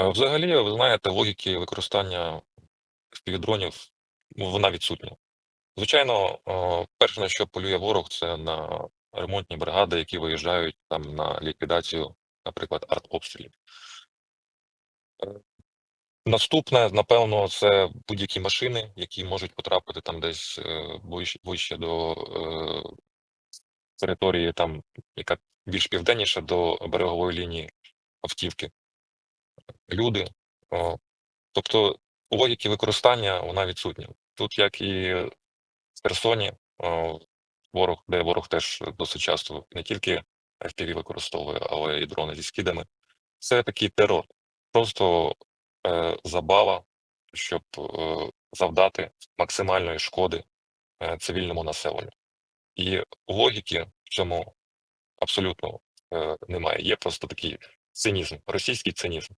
Е, взагалі, ви знаєте, логіки використання FPV-дронів, ну, вона відсутня. Звичайно, е, перше, на що полює ворог, це на ремонтні бригади, які виїжджають там на ліквідацію, наприклад, артобстрілів. Е, наступне, напевно, це будь-які машини, які можуть потрапити там десь вище, до території, там, яка більш південніша до берегової лінії автівки. Люди. Тобто логіки використання вона відсутня. Тут, як і в Херсоні, ворог, де ворог теж досить часто не тільки FPV використовує, але і дрони зі скидами. Це такий терор. Просто е, забава, щоб е, завдати максимальної шкоди е, цивільному населенню. І логіки в цьому абсолютно е, немає. Є просто такий цинізм, російський цинізм.